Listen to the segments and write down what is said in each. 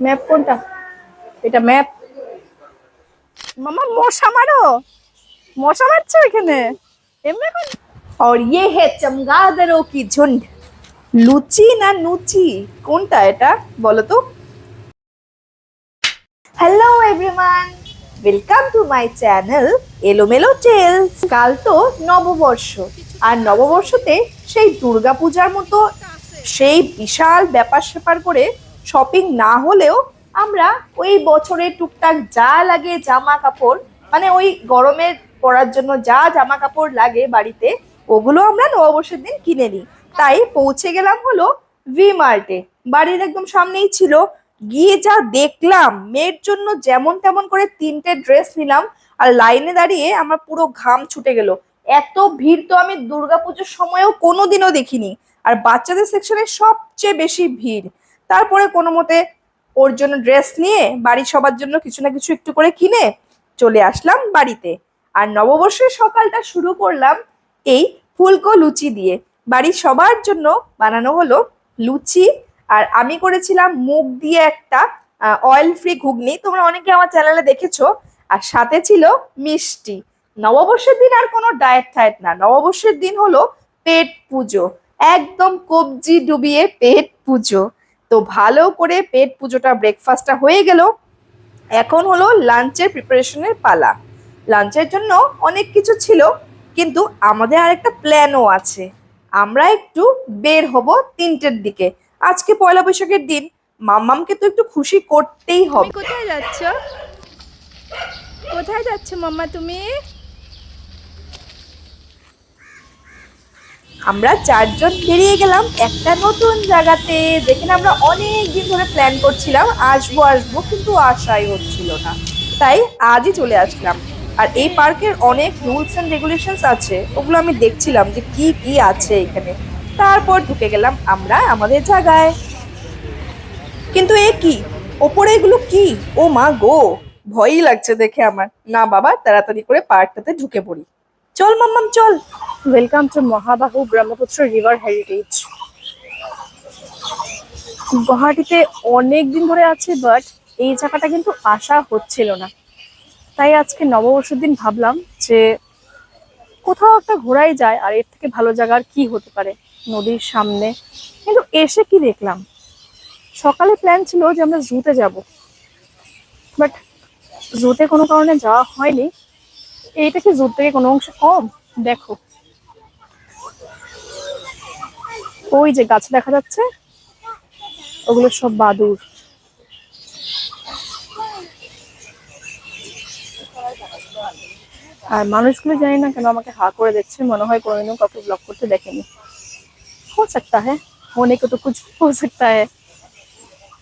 Map কোনটা এটা map মামা মশা মারো মশা মারছো এখানে এমনি কোন और ये है चमगादड़ों की झुंड লুচি না নুচি কোনটা এটা বলো তো hello everyone welcome to my channel এলোমেলো টেলস কাল তো নববর্ষ আর নববর্ষতে সেই দুর্গাপূজার মতো সেই বিশাল ব্যাপার স্যাপার করে শপিং না হলেও আমরা ওই বছরে টুকটাক যা লাগে জামা কাপড় মানে ওই গরমের পরার জন্য যা জামা কাপড় লাগে বাড়িতে, ওগুলো আমরা নববর্ষের দিন কিনে নিই। তাই পৌঁছে গেলাম হলো ভি মার্টে বাড়ির একদম সামনেই ছিল। গিয়ে যা দেখলাম, মেয়ের জন্য যেমন তেমন করে তিনটে ড্রেস নিলাম আর লাইনে দাঁড়িয়ে আমার পুরো ঘাম ছুটে গেল। এত ভিড় তো আমি দুর্গাপুজোর সময়ও কোনোদিনও দেখিনি। আর বাচ্চাদের সেকশনে সবচেয়ে বেশি ভিড়। তারপরে কোনো মতে ওর জন্য ড্রেস নিয়ে বাড়ির সবার জন্য কিছু না কিছু একটু করে কিনে চলে আসলাম বাড়িতে। আর নববর্ষের সকালটা শুরু করলাম এই ফুলকো লুচি দিয়ে। বাড়ির সবার জন্য বানানো হলো লুচি। আর আমি করেছিলাম মুগ দিয়ে একটা অয়েল ফ্রি ঘুগনি। তোমরা অনেকে আমার চ্যানেলে দেখেছ। আর সাথে ছিল মিষ্টি। নববর্ষের দিন আর কোনো ডায়েট টায়েট না। নববর্ষের দিন হলো পেট পুজো। একদম কবজি ডুবিয়ে পেট পুজো। তো ভালো করে পেট পুজোটা ব্রেকফাস্টটা হয়ে গেল। এখন হলো লাঞ্চের প্রিপারেশনের পালা। লাঞ্চের জন্য অনেক কিছু ছিল কিন্তু আমাদের আরেকটা প্ল্যানও আছে। আমরা একটু বের হব তিনটের দিকে। আজকে পয়লা বৈশাখের দিন মাম্মামকে তো একটু খুশি করতেই হবে। কোথায় যাচ্ছ? কোথায় যাচ্ছ মাম্মা তুমি? আমরা চারজন বেরিয়ে গেলাম একটা নতুন জায়গাতে, যেখানে আমরা অনেক দিন ধরে প্ল্যান করছিলাম, আসব আসব, কিন্তু আশাই হচ্ছিল না। তাই আজই চলে আসলাম। আর এই পার্কের অনেক রুলস অ্যান্ড রেগুলেশনস আছে, ওগুলো আমি দেখছিলাম যে কি কি আছে এখানে। তারপর ঢুকে গেলাম আমরা আমাদের জায়গায়। কিন্তু এ কি? ওপরে এগুলো কি? ও মা গো, ভয়ই লাগছে দেখে আমার। না বাবা, তাড়াতাড়ি করে পার্কটাতে ঢুকে পড়ি। চল মাম্মাম, চল। Welcome to Mahabahu Brahmaputra river heritage গুয়াহাটিতে অনেক দিন ধরে আছে বাট এই জায়গাটা কিন্তু আসা হচ্ছিল না। তাই আজকে নববর্ষের দিন ভাবলাম যে কোথাও একটা ঘোরাই যায়, আর এর থেকে ভালো জায়গার কি হতে পারে নদীর সামনে। কিন্তু এসে কি দেখলাম? সকালে প্ল্যান ছিল যে আমরা জুতে যাব বাট জুতে কোনো কারণে যাওয়া হয়নি। এইটা কি জুট থেকে কোনো অংশ কম? দেখো। ওই যে গাছ দেখা যাচ্ছে, ওগুলো সব বাদুর। আর মানুষগুলো জানি না কেন আমাকে হা করে দেখছে, মনে হয় কোনোদিনও কাউকে ব্লক করতে দেখেনি। হো সকতা হ্যাঁ মনে কত কিছু হো সকতা হ্যাঁ।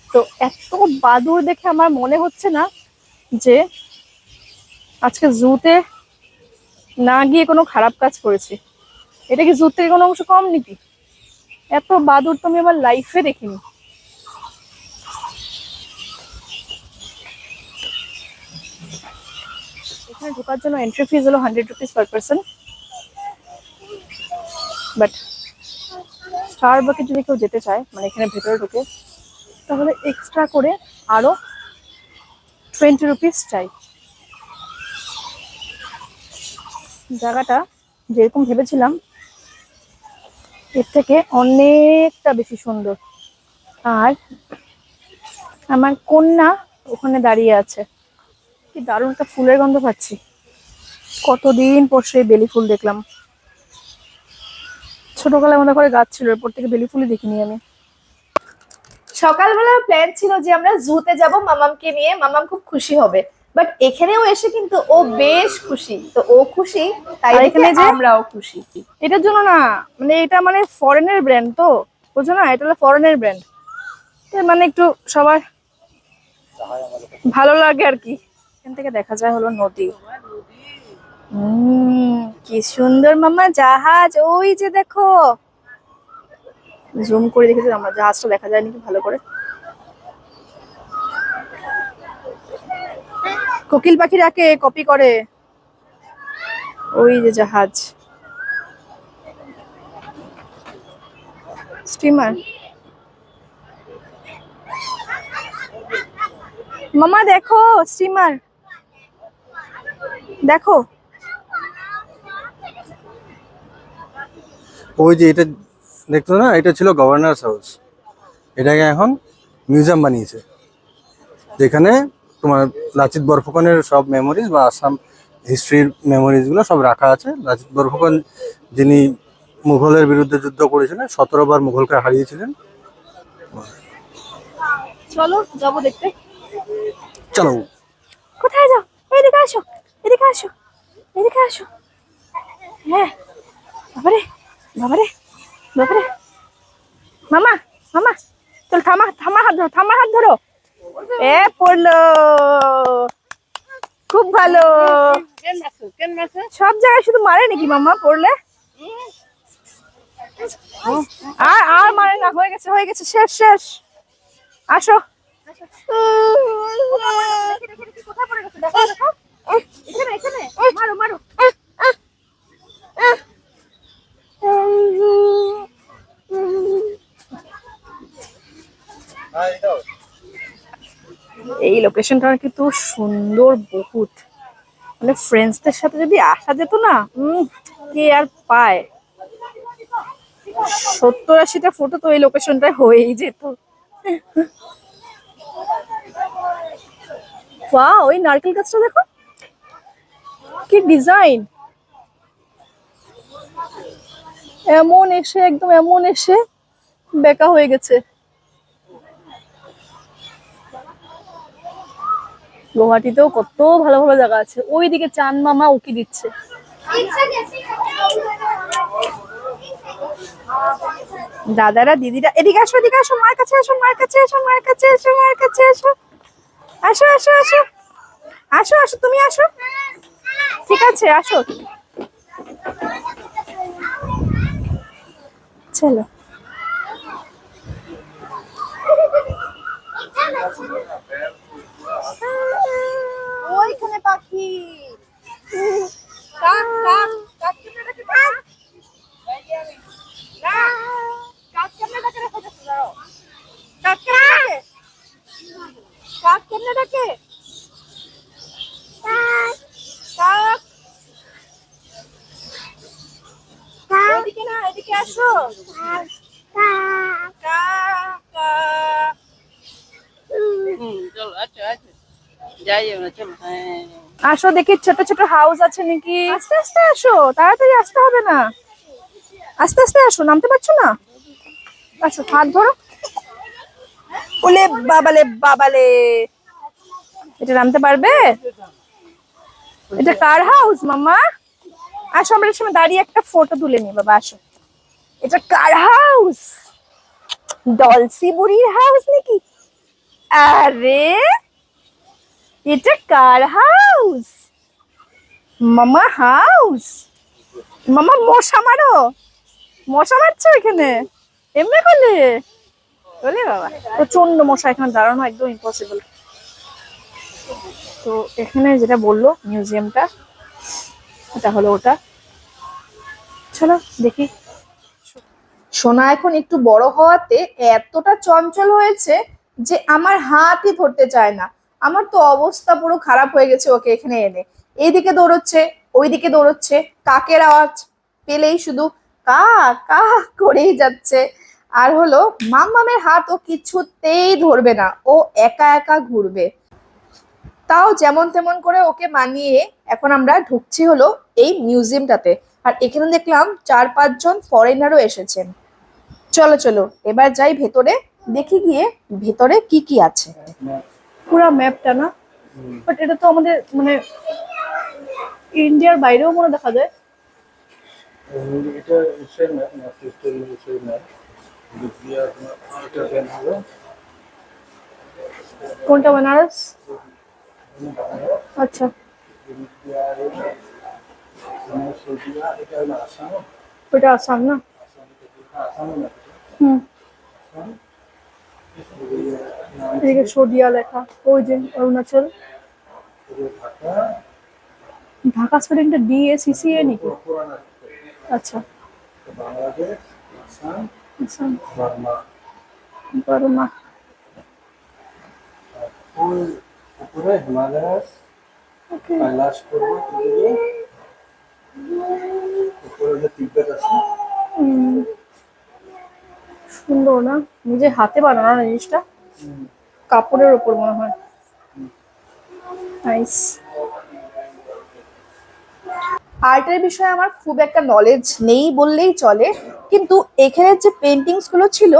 তো এত বাদুর দেখে আমার মনে হচ্ছে না যে আজকে জুতে না গিয়ে কোনো খারাপ কাজ করেছি। এটা কি থেকে কোনো অংশ কম নাকি? এত বাদুর তো আমি আমার লাইফে দেখিনি। এখানে ঢোকার জন্য এন্ট্রি ফিজ হলো hundred rupees per person but star বাকে যদি কেউ যেতে চায় মানে এখানে ভেতরে ঢুকে, তাহলে এক্সট্রা করে আরও টোয়েন্টি রুপিস চাই। জায়গাটা যেরকম ভেবেছিলাম, এর থেকে অনেকটা বেশি সুন্দর। আর আমার কন্যা ওখানে দাঁড়িয়ে আছে। কি দারুণ একটা ফুলের গন্ধ পাচ্ছি। কতদিন পর সেই বেলি ফুল দেখলাম। ছোটবেলায় আমাদের করে গাছ ছিল, এরপর থেকে বেলি ফুলই দেখিনি আমি। সকালবেলার প্ল্যান ছিল যে আমরা জুতে যাব মামামকে নিয়ে, মামাম খুব খুশি হবে। বাট এখানেও এসে কিন্তু ও বেশ খুশি। তো ও খুশি তাই এখানে যে- আমরাও খুশি। এটার জন্য না মানে এটা মানে ফরেনের ব্র্যান্ড তো। বুঝছ না? এটা হলো ফরেনের ব্র্যান্ড মানে একটু সবার ভালো লাগে আর কি। এখান থেকে দেখা যায় হলো নদী। কি সুন্দর মামা জাহাজ। ওই যে দেখো। জুম করে দেখেছি আমরা জাহাজটা দেখা যায় নাকি ভালো করে। কোকিল পাখি ডাকে কপি করে? ওই যে জাহাজ। স্টিমার। মামা, দেখো, স্টিমার। দেখো। ওই যে এটা দেখতো না? এটা ছিল গভর্নর হাউস এটাকে এখন মিউজিয়াম বানিয়েছে। যেখানে তোমার লাচিত বরফুকনের সব মেমোরিজ বা আসাম হিস্ট্রির মেমোরিজগুলো সব রাখা আছে। লাচিত বরফুকন যিনি মুঘলের বিরুদ্ধে যুদ্ধ করেছিলেন সতেরো বার মুঘলকে হারিয়েছিলেন। চলো যাব দেখতে। চলো। কোথায় যাও? এদিকে আসো এদিকে আসো এদিকে আসো। হ্যাঁ বাবারে বাবারে বাবারে। মামা মামা চল থামা থামা হাত ধরো থামা হাত ধরো। এ, পড়ল। খুব ভালো। সব জায়গায় শুধু মারে নাকি মামা পড়লে? আর আর মারে না, হয়ে গেছে হয়ে গেছে, শেষ শেষ। আসো। মারো মারো এই লোকেশনটা কিন্তু সুন্দর বহুত। মানে ফ্রেন্ডসদের সাথে যদি আসা যেত না কে আর পায়? সত্তর আশিটা ফটো তো এই লোকেশনটায় হয়েই যেত। ওয়াও ওই নারকেল গাছটা দেখো। কি ডিজাইন এমন এসে, একদম এমন এসে বেকা হয়ে গেছে। গুয়াহাটিতেও কত ভালো ভালো জায়গা আছে। ওইদিকে চান মামা উকি দিচ্ছে। দাদারা, দিদিরা, এদিকে আসো এদিকে আসো মার কাছে আসো মার কাছে আসো মার কাছে আসো মার কাছে আসো। আসো আসো আসো। আসো আসো, তুমি আসো। ঠিক আছে, আসো। চলো। পাখি কাক কাক কাক কেমনে ডাকে কাক কাক কাক কেমনে ডাকে রেখে যাচ্ছে দাঁড়াও কাক কেমনে ডাকে কাক কেমনে ডাকে কাক কাক এদিকে না এদিকে আসো কাক কাক কাক চলো আচ্ছা আচ্ছা যাই আমরা চলো হ্যাঁ আসো দেখি, ছোট ছোট হাউস আছে নাকি? আস্তে আস্তে আসো, তাড়াতাড়ি আসতে হবে না। আস্তে আস্তে আসো, নামতে পারছ না? আসো, হাত ধরো। ওলে বাবালে বাবালে। এটা নামতে পারবে? এটা কার হাউস মামা আসো, আমরা সময় দাঁড়িয়ে একটা ফটো তুলে নি বাবা, আসো। এটা কার হাউস ডলসি বুড়ির হাউস নাকি? আরে এটা কার হাউস মামা হাউস মামা মশা মারো। মশা মারছো এখানে? এমনি করলে? বলে বাবা। প্রচণ্ড মশা এখানে দাঁড়ানো একদম ইম্পসিবল তো এখানে যেটা বলল মিউজিয়ামটা এটা হলো ওটা। চলো, দেখি। সোনা এখন একটু বড় হওয়াতে এতটা চঞ্চল হয়েছে যে আমার হাতই ধরতে চায় না। আমার তো অবস্থা পুরো খারাপ হয়ে গেছে ওকে এখানে এনে। এইদিকে দৌড়চ্ছে, ওইদিকে দৌড়চ্ছে, কাকের আওয়াজ পেলেই শুধু কা কা করেই যাচ্ছে। আর হলো, মাম্মামের হাত ও কিছুতেই ধরবে না, ও একা একা ঘুরবে। তাও যেমন তেমন করে ওকে মানিয়ে এখন আমরা ঢুকছি হলো এই মিউজিয়ামটাতে। আর এখানে দেখলাম চার পাঁচজন ফরেনারও এসেছেন। চলো চলো, এবার যাই ভেতরে, দেখি গিয়ে ভেতরে কি কি আছে। পুরা ম্যাপটা না? বাট এটা তো আমাদের মানে ইন্ডিয়ার বাইরেও মনে দেখা যায়। কোনটা বেনারস? আচ্ছা। এটা আসাম না? হুম। এদিকে সদিয়া লেখা ওই যে অরুণাচল। ঢাকা স্পেলিংটা ডি এ নাকি আচ্ছা বাংলাদেশ আসাম আসাম বার্মা উপরে হিমালয়াস কৈলাস পর্বত উপরে হলো তিব্বত আছে হুম। সুন্দর না? নিজে হাতে বানানো না জিনিসটা? কাপড়ের ওপর মনে হয়। নাইস আর্টের বিষয়ে আমার খুব একটা নলেজ নেই বললেই চলে কিন্তু এখানে যে পেন্টিংসগুলো ছিল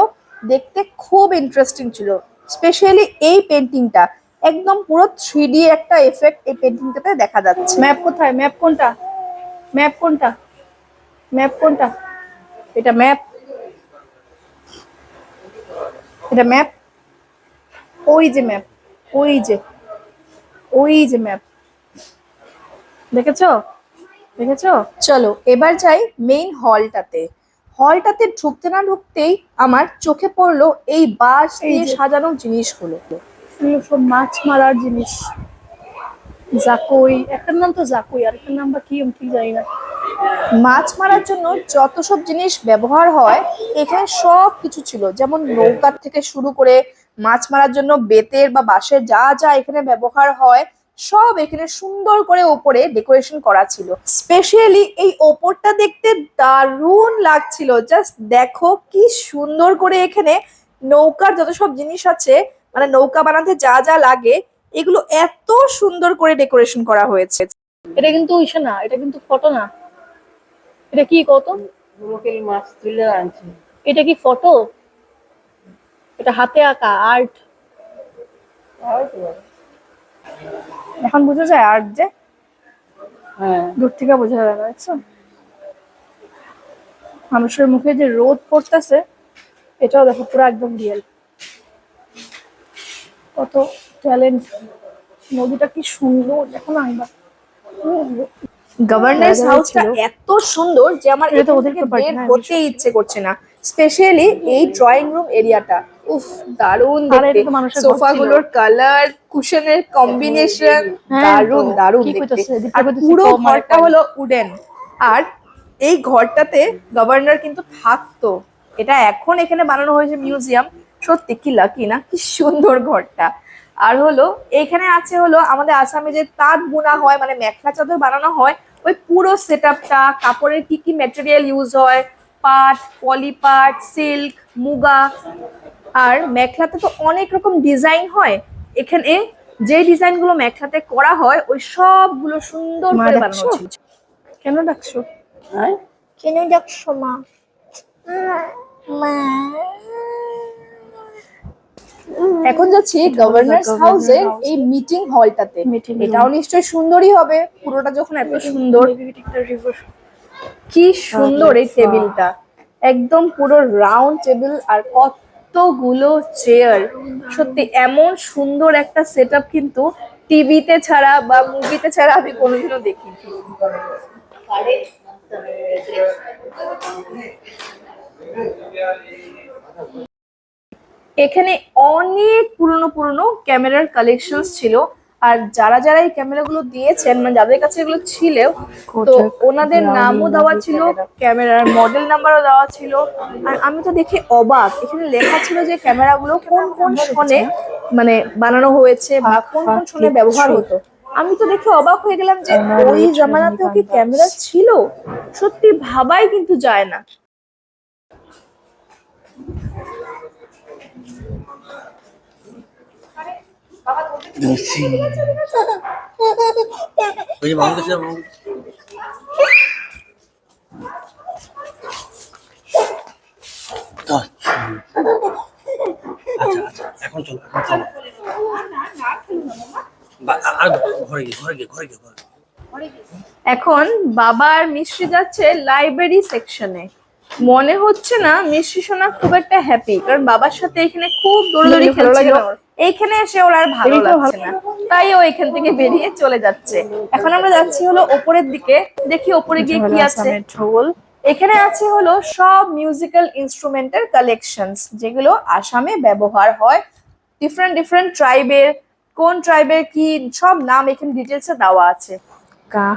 দেখতে খুব ইন্টারেস্টিং ছিল। স্পেশালি এই পেন্টিংটা একদম পুরো থ্রি একটা এফেক্ট এই পেন্টিংটাতে দেখা যাচ্ছে। ম্যাপ কোথায়? ম্যাপ কোনটা? ম্যাপ কোনটা? ম্যাপ কোনটা? এটা ম্যাপ এটা ম্যাপ ওই যে ম্যাপ ওই যে ওই যে ম্যাপ দেখেছ? দেখেছ? চলো এবার যাই মেইন হলটাতে হলটাতে ঢুকতে না ঢুকতেই আমার চোখে পড়ল এই বাঁশ দিয়ে। সাজানো জিনিসগুলো। সব মাছ মারার জিনিস। জাকই একটার নাম তো জাকই আর একটার নাম বা কি ঠিক জানি না। মাছ মারার জন্য যত সব জিনিস ব্যবহার হয়, এখানে সব কিছু ছিল। যেমন নৌকার থেকে শুরু করে মাছ মারার জন্য বেতের বা বাঁশের যা যা এখানে ব্যবহার হয়, সব এখানে সুন্দর করে ওপরে ডেকোরেশন করা ছিল। স্পেশালি এই ওপরটা দেখতে দারুণ লাগছিল। জাস্ট দেখো কি সুন্দর করে এখানে নৌকার যত সব জিনিস আছে মানে নৌকা বানাতে যা যা লাগে, এগুলো এত সুন্দর করে ডেকোরেশন করা হয়েছে। এটা কিন্তু ইসে না, এটা কিন্তু ফটো না। এটা কি কত লোকেল মাছ তুলে আনছে। এটা কি ফটো? এটা হাতে আঁকা আর্ট এখন বোঝা যায় আর্ট যে? হ্যাঁ। দূর থেকে বোঝা যায় না দেখছ মানুষের মুখে যে রোদ পড়তেছে এটাও দেখো পুরো একদম রিয়েল কত ট্যালেন্ট নদীটা কি সুন্দর দেখো না একবার। গভর্নর জায়গা হাউসটা এত সুন্দর যে আমার এটা তো এখান ওদের থেকে property বের হতে ইচ্ছে করছে না স্পেশালি এই ড্রয়িং রুম এরিয়াটা উফ এটা দেখতে। তো সোফা গুলোর কালার কুশনের কম্বিনেশন হ্যাঁ দারুণ কি দেখতে। আর পুরো ঘরটা হলো উডেন আর এই ঘরটাতে গভর্নর কিন্তু থাকতো। এটা এখন এখানে বানানো হয়েছে মিউজিয়াম সত্যি কি লাকি না? কি সুন্দর ঘরটা। আর হলো এখানে আছে হলো আমাদের আসামে যে তাঁত বোনা হয় মানে মেখলা চাদর বানানো হয় ওই পুরো সেট আপটা কাপড়ের কি কি ম্যাটেরিয়াল ইউজ হয় পাট পলিপাট সিল্ক মুগা আর মেখলাতে তো অনেক রকম ডিজাইন হয়। এখানে যে ডিজাইনগুলো মেখলাতে করা হয় ওই সবগুলো সুন্দর করে বানানো ডাকছো? কেন ডাকছো? হ্যাঁ? কেন ডাকছো মা? মা? এখন যাচ্ছি গভর্নর হাউসের এই মিটিং হলটাতে। এটাও নিশ্চয়ই সুন্দরই হবে। পুরোটা যখন এত সুন্দর কি সুন্দর এই টেবিলটা একদম পুরো রাউন্ড টেবিল আর কতগুলো চেয়ার সত্যি এমন সুন্দর একটা সেটআপ কিন্তু টিভিতে ছাড়া বা মুভিতে ছাড়া আমি কোনোদিনও দেখিনি। এখানে অনেক পুরনো পুরনো ক্যামেরার কালেকশনস ছিল। আর যারা যারা এই ক্যামেরাগুলো দিয়েছেন মানে যাদের কাছে এগুলো ছিল তো ওনাদের নামও দেওয়া ছিল ক্যামেরার মডেল নাম্বারও দেওয়া ছিল। আর আমি তো দেখে অবাক এখানে লেখা ছিল যে ক্যামেরাগুলো কোন কোন সনে মানে বানানো হয়েছে বা কোন কোন সনে ব্যবহার হতো। আমি তো দেখে অবাক হয়ে গেলাম যে ওই জামানাতেও কি ক্যামেরা ছিল? সত্যি ভাবাই কিন্তু যায় না। কাছে মামু আচ্ছা। আচ্ছা এখন চলো এখন চলো। আর ঘরে গিয়ে ঘরে গিয়ে ঘরে গিয়ে ঘরে এখন বাবা আর মিশ্রি যাচ্ছে লাইব্রেরি সেকশনে মনে হচ্ছে না মিশ্রি সোনা খুব একটা হ্যাপি কারণ বাবার সাথে এখানে খুব দৌড়দৌড়ি খেলছিল। ওর। এইখানে এসে ওর আর ভালো লাগছে না। তাই ও এখান থেকে বেরিয়ে চলে যাচ্ছে। এখন আমরা যাচ্ছি হলো ওপরের দিকে। দেখি ওপরে গিয়ে কি আছে। ঢোল। এখানে আছে হলো সব মিউজিক্যাল ইনস্ট্রুমেন্টের কালেকশনস যেগুলো আসামে ব্যবহার হয়। ডিফারেন্ট ডিফারেন্ট ট্রাইবের কোন ট্রাইবের কি সব নাম এখানে ডিটেলসে দেওয়া আছে। কা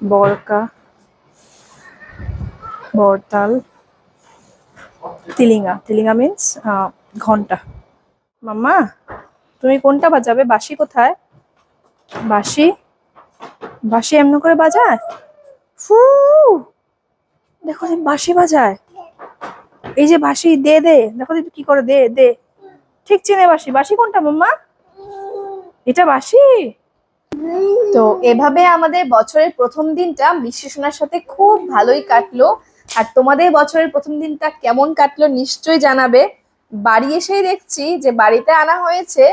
বরকা বরতাল তিলিঙ্গা। তিলিঙ্গা মিন্স ঘণ্টা। মাম্মা, তুমি কোনটা বাজাবে? বাসি কোথায়? বাসি বাসি এমন করে বাজায়? ফু! দেখো বাঁশি বাজায়। এই যে বাসি দে দে। দেখো কি করে, দে দে। ঠিক চেনে বাসি বাসি কোনটা মাম্মা? এটা বাসি তো এভাবে আমাদের বছরের প্রথম দিনটা সোনার সাথে খুব ভালোই কাটলো। আর তোমাদের বছরের প্রথম দিনটা কেমন কাটলো নিশ্চয়ই জানাবে। বাড়ি এসেই দেখছি যে বাড়িতে আনা হয়েছে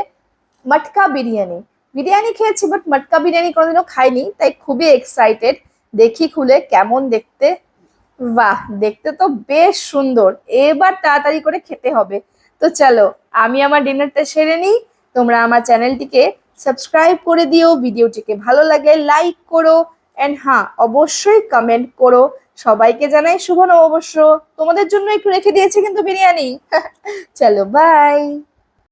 মটকা বিরিয়ানি। বিরিয়ানি খেয়েছি বাট মটকা বিরিয়ানি কোনোদিনও খাইনি, তাই খুবই এক্সাইটেড দেখি খুলে কেমন দেখতে। বাহ, দেখতে তো বেশ সুন্দর। এবার তাড়াতাড়ি করে খেতে হবে। তো চলো, আমি আমার ডিনারটা সেরে নিই। তোমরা আমার চ্যানেলটিকে সাবস্ক্রাইব করে দিও। ভিডিওটিকে ভালো লাগে লাইক করো। অ্যান্ড হ্যাঁ অবশ্যই কমেন্ট করো। সবাইকে জানাই শুভ নববর্ষ। তোমাদের জন্য একটু রেখে দিয়েছি কিন্তু বিরিয়ানি। চলো বাই